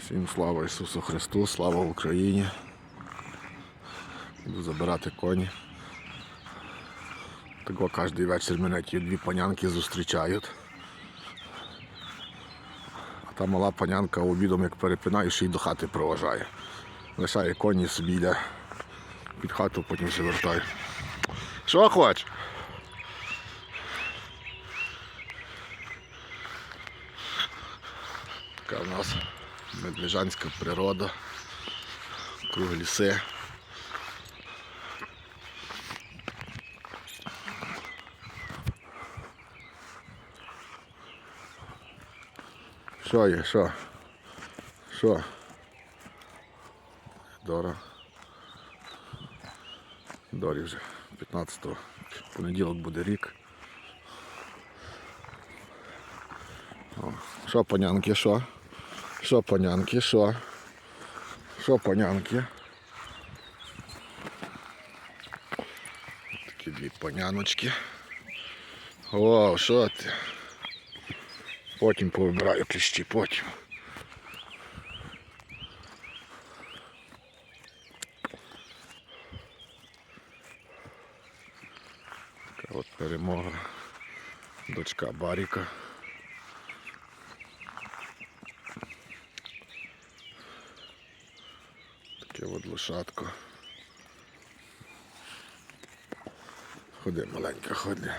Всім слава Ісусу Христу, слава Україні. Буду забирати коні. Того кожен вечір мене ті дві панянки зустрічають. А та мала панянка обідом, як перепинаю, ще й до хати проважає. Лишає коні собі йде під хату, потім ще вертає. Що хочеш? Така в нас медвежанська природа, круг ліси. Що є, що? Що? Дора. Дорі вже 15-го. Понеділок буде рік. О, Що панянки, що? Що панянки, що? Що панянки? Такі дві паняночки. О, що ти? Потім повибираю кліщі, потім. Така от перемога. Дочка Баріка. Лошадко. Ходи, маленька, ходи.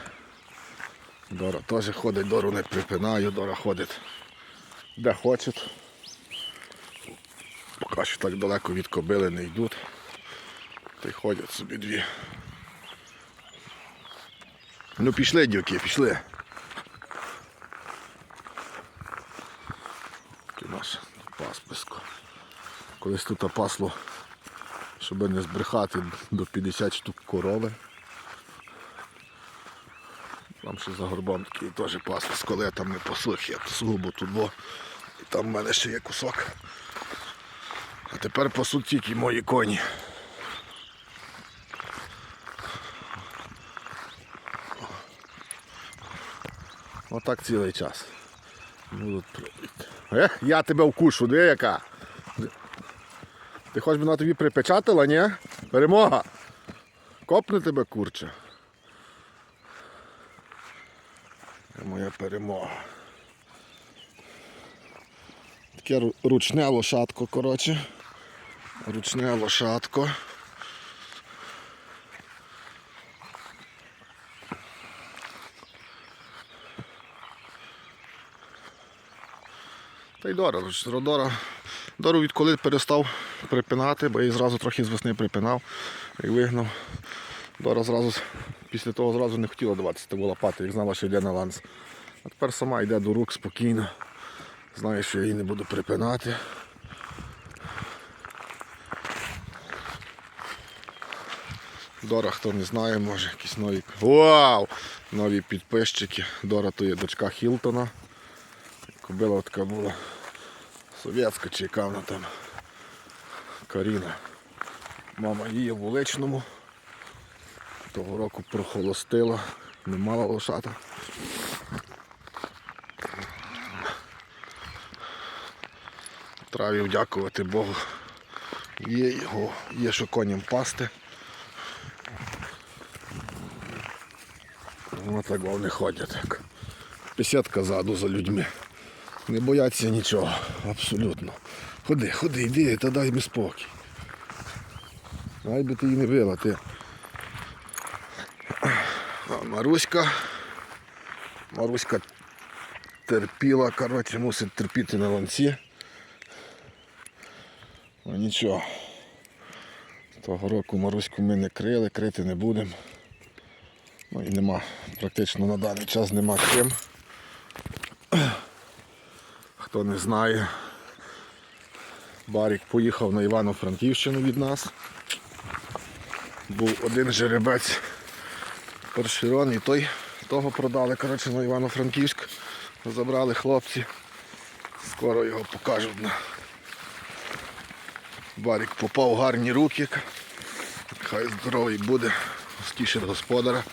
Дора теж ходить, Дору не припинаю, Дора ходить де хоче. Поки що так далеко від кобили не йдуть. Та й ходять собі дві. Ну пішли, дівки, пішли. Такий наш пасписько. Колись тут пасло, щоб не збрехати до 50 штук корови. Там ще за горбом такий теж паспис, коли я там не послух, я сугубо тут бо. І там в мене ще є кусок. А тепер пасуть тільки мої коні. Отак цілий час. Будуть пробити. Е, я тебе вкушу, де яка? Ти хоч би на тобі припечатала, ні? Перемога! Копне тебе курче. Це моя перемога. Таке ручне лошадко, коротше. Ручне лошадко. Та й Дора, ж, Дора. Відколи перестав припинати, бо я її зразу трохи з весни припинав і вигнав. Дора зразу, після того зразу не хотіла даватися таку лопати, як знала, що йде на ланц. А тепер сама йде до рук спокійно. Знає, що я її не буду припинати. Дора, хто не знає, може якісь нові. Вау! Нові підписчики. Дора то є дочка Хілтона. Кобила така була совєтська вона там. Каріна. Мама її в вуличному. Того року прохолостила, не мала лошата. Травів дякувати Богу. Є його, є що коням пасти. Ось так вони ходять. Пісятка ззаду за людьми. Не бояться нічого, абсолютно. Ходи, ходи, йди, та дай мені спокій. Най би ти її не била, ти. А Маруська. Маруська терпіла, коротше, мусить терпіти на ланці. Ну нічого. Того року Маруську ми не крили, крити не будемо. Ну і нема, практично на даний час нема ким. Хто не знає, Барік поїхав на Івано-Франківщину від нас. Був один жеребець Першерон і той того продали коротше, на Івано-Франківськ. Забрали хлопці. Скоро його покажуть. на Барік попав гарні руки. Хай здоровий буде, стішить господаря.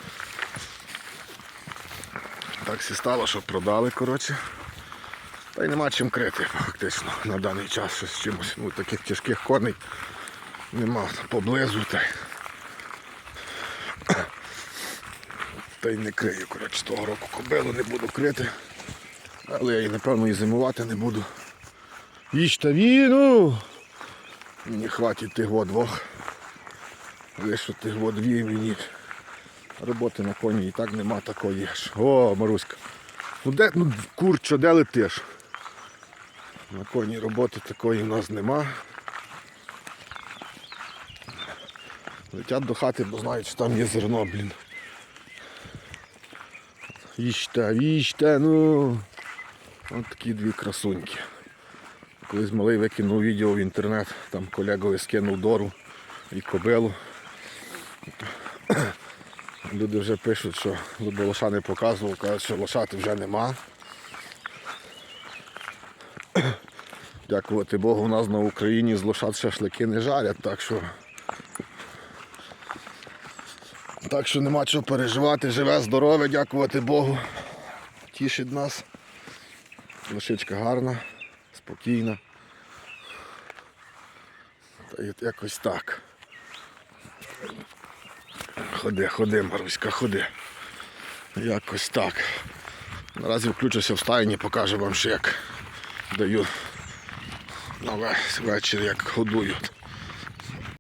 Так всі стало, що продали, коротше. Та й нема чим крити фактично на даний час з чимось. Ну, таких тяжких коней нема поблизу. Та, та й не крию. Коротше, того року кобилу не буду крити. Але я її, напевно, і зимувати не буду. Їжте віну! Мені хватить тих во двох. Лише тих дві мені. Роботи на коні і так нема такої. О, Маруська. Ну де, ну курчо, де летиш? На коні роботи такої в нас нема. Летять до хати, бо знають, що там є зерно, блін. Їжте, їжте, ну. От такі дві красуньки. Колись малий викинув відео в інтернет, там колегові скинув дору і кобилу. Люди вже пишуть, що лоша не показував, кажуть, що лошати вже нема. Дякувати Богу, у нас на Україні з лошад шашлики не жарять, так що. Так що нема чого переживати, живе, здорове, дякувати Богу. Тішить нас. Лошичка гарна, спокійна. Та якось так. Ходи, ходи, Маруська, ходи. Якось так. Наразі включуся в стайні, покажу вам ще як даю весь вечір, як годують.